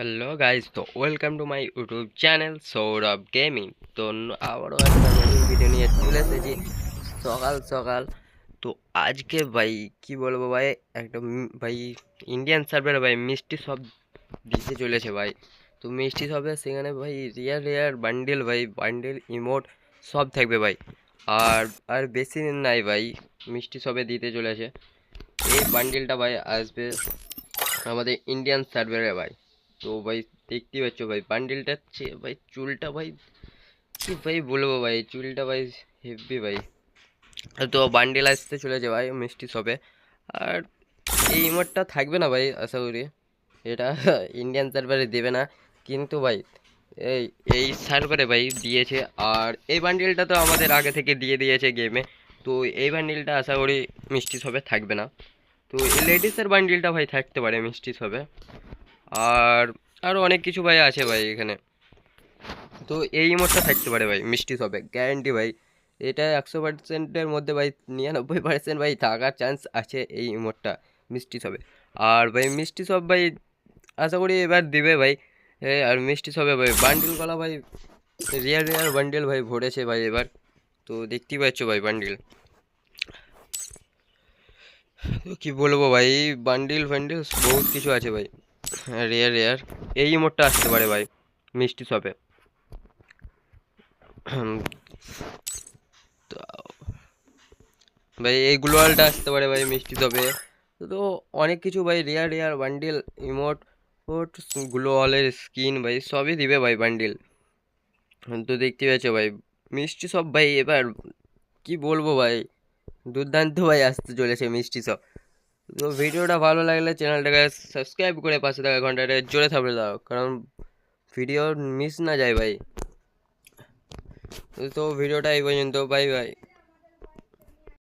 Hello guys তো welcome to my YouTube channel Sourav gaming তো আবারও একটা নতুন ভিডিও নিয়ে চলে এসেছি। সকাল সকাল। তো আজকে ভাই, কি বলব ভাই একটা ভাই ইন্ডিয়ান সার্ভারে ভাই, মিষ্টি সব দিতে চলেছে ভাই। তো মিষ্টি সবে সেখানে ভাই রিয়ার রিয়ার বান্ডেল ভাই বান্ডেল ইমোট সব থাকবে ভাই। আর আর বেশি দিন নাই ভাই, মিষ্টি সবে দিতে চলেছে। এই বান্ডেলটা ভাই, আসবে আমাদের ইন্ডিয়ান সার্ভারে ভাই। তো ভাই দেখতেই পাচ্ছ ভাই বান্ডিলটা ভাই, চুলটা ভাই কি ভাই বলব ভাই, চুলটা ভাই হেভি ভাই। তো বান্ডিল আসতে চলেছে ভাই, মিষ্টি সবে আর এই ইমোটটা থাকবে না ভাই, আশা করি। এটা ইন্ডিয়ান সার্ভারে দেবে না। কিন্তু ভাই, এই এই সার্ভারে ভাই দিয়েছে। আর এই বান্ডিলটা তো আমাদের আগে থেকে দিয়ে দিয়েছে গেমে তো এই বান্ডিলটা আশা করি মিষ্টি সবে থাকবে না। তো লেডিসের বান্ডিলটা ভাই থাকতে পারে মিষ্টি সবে আর আরও অনেক কিছু ভাই আছে ভাই এখানে। তো এই ইমোটটা থাকতে পারে ভাই, মিষ্টি সবে গ্যারেন্টি ভাই। এটা একশো পার্সেন্টের মধ্যে ভাই, নিরানব্বই পার্সেন্ট ভাই থাকার চান্স আছে এই ইমোটটা মিষ্টি সবে। আর ভাই মিষ্টি সব ভাই, আশা করি এবার দিবে ভাই। আর মিষ্টি সবে ভাই বান্ডিল কলা ভাই রিয়ার রিয়ার বান্ডিল ভাই ভরেছে ভাই এবার। তো দেখতেই পাচ্ছ ভাই বান্ডিল কি বলব ভাই বান্ডিল ফান্ডিল বহুত কিছু আছে ভাই। রেয়ার রেয়ার এই ইমোটটা আসতে পারে ভাই, মিষ্টি শপে ভাই, এই গ্লোয়ালটা আসতে পারে ভাই মিষ্টি শপে তো অনেক কিছু ভাই রেয়ার রেয়ার বান্ডিল ইমোট ওট গ্লোয়ালের স্কিন ভাই, সবই দিবে ভাই বান্ডিল তো দেখতে পাচ্ছ ভাই, মিষ্টি সব ভাই, এবার কি বলব ভাই, দুর্দান্ত ভাই আসতে চলেছে মিষ্টি সব তো ভিডিওটা ভালো লাগলে চ্যানেলটাকে সাবস্ক্রাইব করে পাশে থাকা ঘন্টাটা জোরে থাকলে দাও, কারণ ভিডিও মিস না যায় ভাই। তো ভিডিওটা এই পর্যন্ত, বাই বাই।